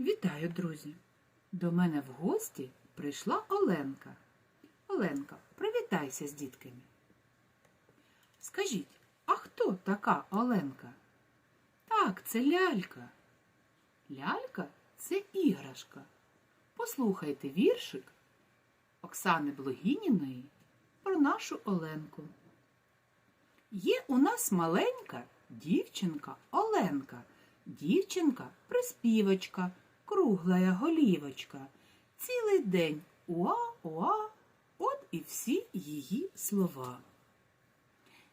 Вітаю, друзі! До мене в гості прийшла Оленка. Оленка, привітайся з дітками. Скажіть, а хто така Оленка? Так, це лялька. Лялька це іграшка. Послухайте віршик Оксани Блогініної про нашу Оленку. Є у нас маленька дівчинка Оленка. Дівчинка приспівочка, круглая голівочка. Цілий день уа-уа, от і всі її слова.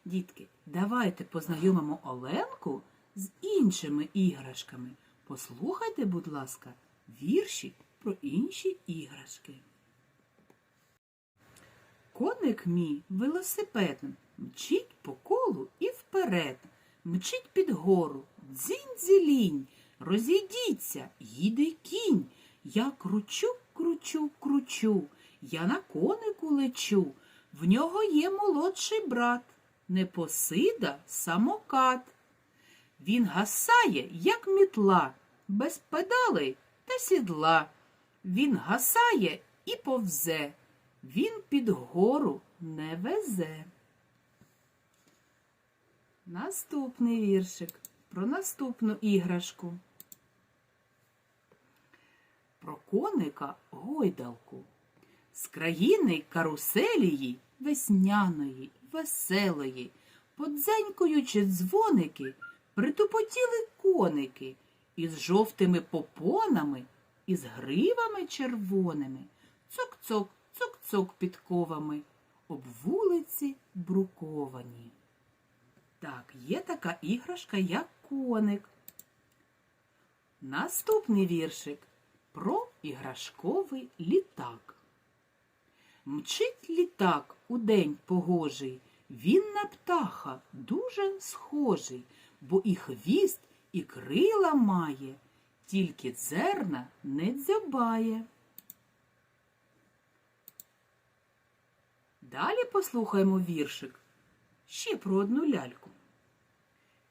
Дітки, давайте познайомимо Оленку з іншими іграшками. Послухайте, будь ласка, вірші про інші іграшки. Коник мій велосипедом мчить по колу і вперед, мчить під гору, дзінь-дзілінь, розійдіться, їде кінь. Я кручу, кручу, кручу, я на конику лечу. В нього є молодший брат, Непосида самокат. Він гасає, як мітла, без педалей та сідла. Він гасає і повзе, він під гору не везе. Наступний віршик про наступну іграшку. Про коника гойдалку. З країни каруселії весняної, веселої, подзенькуючи дзвоники, притупотіли коники із жовтими попонами, із гривами червоними, цок-цок, цок-цок підковами, об вулиці бруковані. Так, є така іграшка, як коник. Наступний віршик про іграшковий літак. Мчить літак у день погожий, він на птаха дуже схожий, бо і хвіст, і крила має, тільки дзерна не дзьобає. Далі послухаємо віршик ще про одну ляльку.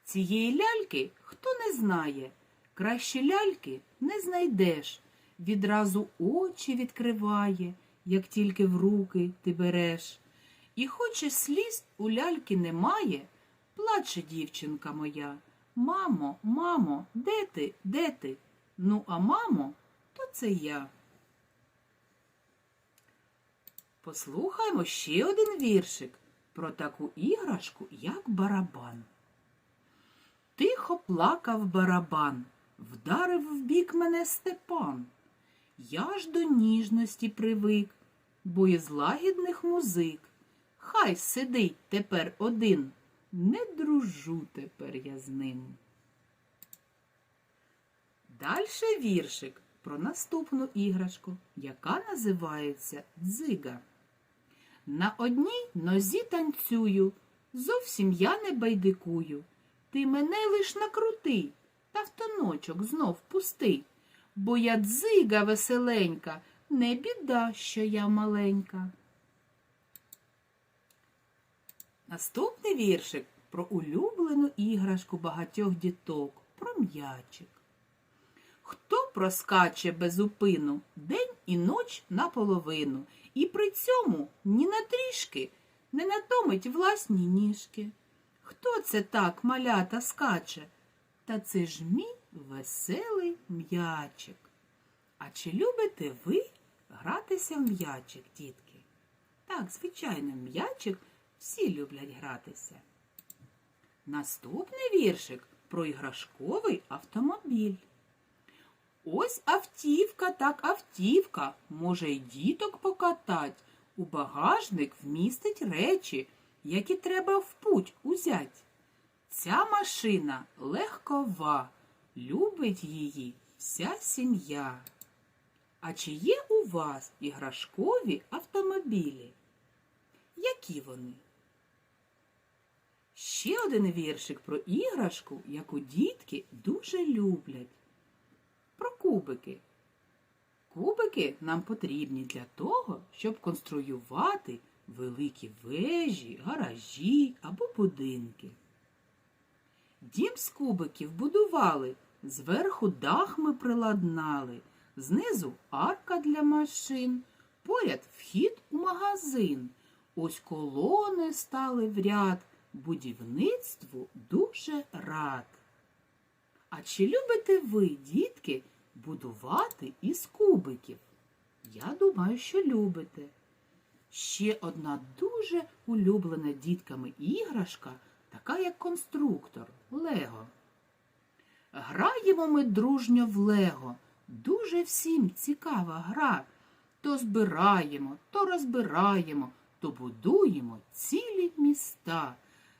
Цієї ляльки хто не знає, краще ляльки не знайдеш. Відразу очі відкриває, як тільки в руки ти береш. І хоче сліз у ляльки немає, плаче дівчинка моя. Мамо, мамо, де ти, де ти? Ну, а мамо, то це я. Послухаймо ще один віршик про таку іграшку, як барабан. Тихо плакав барабан, вдарив в бік мене Степан. Я ж до ніжності привик, бо із лагідних музик. Хай сидить тепер один, не дружу тепер я з ним. Дальше віршик про наступну іграшку, яка називається дзига. На одній нозі танцюю, зовсім я не байдикую. Ти мене лиш накрути, та в тоночок знов пусти, бо я дзига веселенька, не біда, що я маленька. Наступний віршик про улюблену іграшку багатьох діток, про м'ячик. Хто проскаче без упину день і ноч наполовину, і при цьому ні на трішки не натомить власні ніжки. Хто це так малята скаче? Та це ж мій веселий м'ячик. А чи любите ви гратися в м'ячик, дітки? Так, звичайно, м'ячик всі люблять гратися. Наступний віршик про іграшковий автомобіль. Ось автівка, так автівка, може й діток покатать. У багажник вмістить речі, які треба в путь узять. Ця машина легкова, любить її вся сім'я. А чи є у вас іграшкові автомобілі? Які вони? Ще один віршик про іграшку, яку дітки дуже люблять. Про кубики. Кубики нам потрібні для того, щоб конструювати великі вежі, гаражі або будинки. Дім з кубиків будували, Зверху дах ми приладнали, знизу арка для машин, поряд вхід у магазин. Ось колони стали в ряд, будівництву дуже рад. А чи любите ви, дітки, будувати із кубиків? Я думаю, що любите. Ще одна дуже улюблена дітками іграшка, така як конструктор Лего. Граємо ми дружньо в Лего. Дуже всім цікава гра. То збираємо, то розбираємо, то будуємо цілі міста.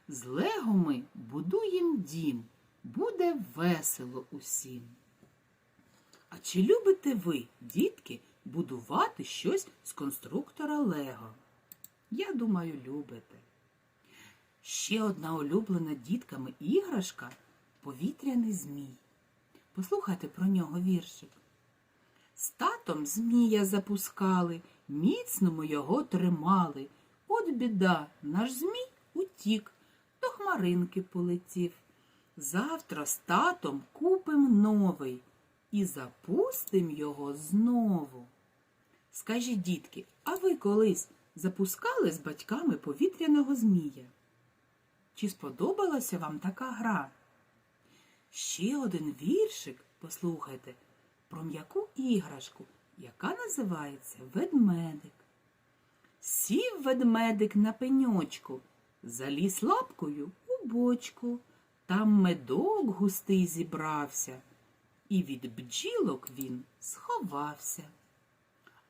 З Лего ми будуємо дім. Буде весело усім. А чи любите ви, дітки, будувати щось з конструктора Лего? Я думаю, любите. Ще одна улюблена дітками іграшка повітряний змій. Послухайте про нього віршик. З татом змія запускали, міцно ми його тримали. От біда, наш змій утік, до хмаринки полетів. Завтра з татом купим новий і запустим його знову. Скажіть, дітки, а ви колись запускали з батьками повітряного змія? Чи сподобалася вам така гра? Ще один віршик, послухайте, про м'яку іграшку, яка називається ведмедик. Сів ведмедик на пеньочку, заліз лапкою у бочку. Там медок густий зібрався, і від бджілок він сховався.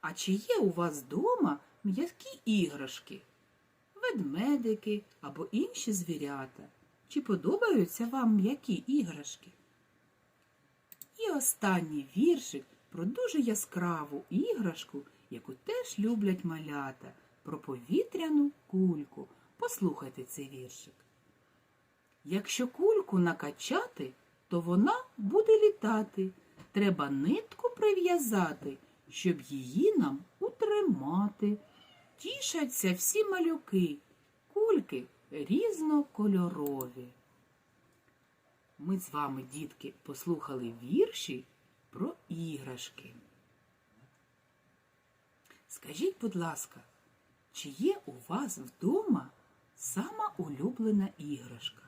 А чи є у вас дома м'які іграшки? Ведмедики або інші звірята? Чи подобаються вам м'які іграшки? І останній віршик про дуже яскраву іграшку, яку теж люблять малята, про повітряну кульку. Послухайте цей віршик. Якщо кульку накачати, то вона буде літати. Треба нитку прив'язати, щоб її нам утримати. Тішаться всі малюки, кульки різнокольорові. Ми з вами, дітки, послухали вірші про іграшки. Скажіть, будь ласка, чи є у вас вдома сама улюблена іграшка?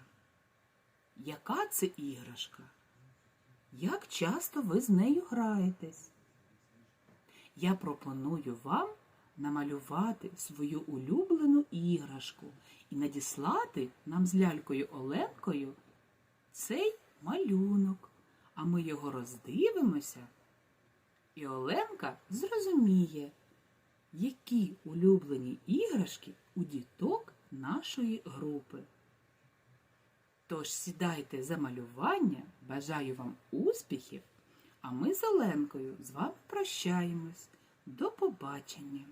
Яка це іграшка? Як часто ви з нею граєтесь? Я пропоную вам намалювати свою улюблену іграшку і надіслати нам з лялькою Оленкою цей малюнок, а ми його роздивимося, і Оленка зрозуміє, які улюблені іграшки у діток нашої групи. Тож сідайте за малювання, бажаю вам успіхів, а ми з Оленкою з вами прощаємось. До побачення!